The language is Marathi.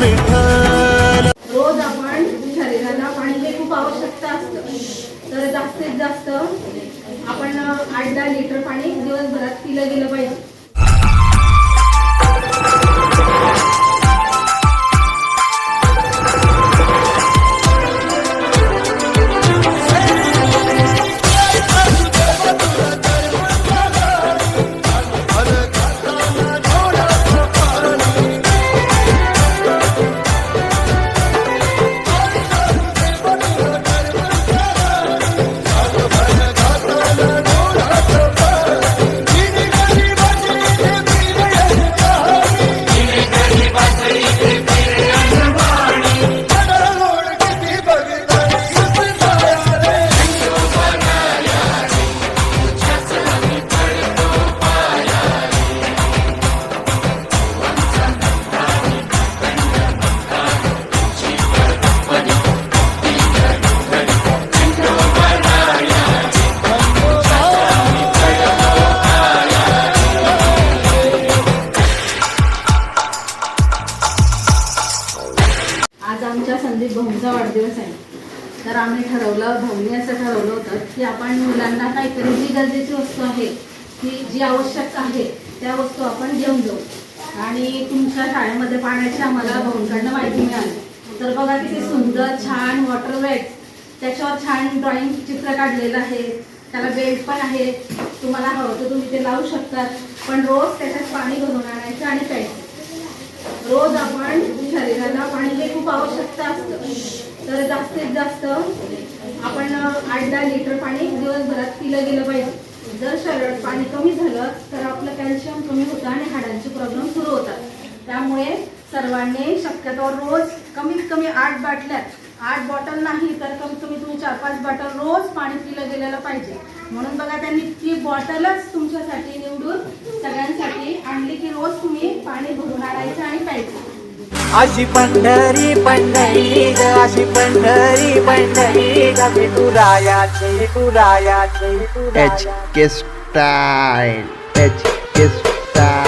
विठ्ठल. रोज आपण शरीराला पाणी हे खूप आवश्यकता असतं. तर जास्तीत जास्त आपण आठ दहा लिटर पाणी दिवसभरात पिलं गेलं पाहिजे. आमच्या संदीप भाऊंचा वाढदिवस आहे. तर आम्ही ठरवलं भाऊनी असं ठरवलं होतं की आपण मुलांना काहीतरी जी गरजेची वस्तू आहे ती जी आवश्यक आहे त्या वस्तू आपण घेऊन जाऊ. आणि तुमच्या शाळेमध्ये पाण्याची आम्हाला भाऊंकडनं माहिती मिळाली. तर बघा किती सुंदर छान वॉटर वेट त्याच्यावर छान ड्रॉइंग चित्र काढलेलं आहे. त्याला बेल्ट पण आहे. तुम्हाला हवं तर तुम्ही ते लावू शकतात पण रोज त्याच्यात पाणी भरून आणायचं आणि प्यायचं. रोज आपण शरीराला पाणी हे खूप आवश्यकता असतं. तर जास्तीत जास्त आपण आठ दहा लिटर पाणी दिवसभरात पिलं गेलं पाहिजे. जर शरीरात पाणी कमी झालं तर आपलं कॅल्शियम कमी होतं आणि हाडांचे प्रॉब्लेम सुरू होतात. त्यामुळे सर्वांनी शक्यतो रोज कमीत कमी आठ बाटल्या आठ बॉटल नाही तर कमीत कमी तुम्ही चार पाच बॉटल रोज पाणी पिलं गेलेलं पाहिजे. म्हणून बघा त्यांनी ती बॉटलच तुमच्यासाठी निवडून सगळ्यांसाठी आणली की रोज तुम्ही पाणी भरून आणायचं आणि प्यायचं. अशी पंढरी पंढरी ग अशी पंढरी पंढरी ग. विठुरायाची विठुरायाची H K style H K style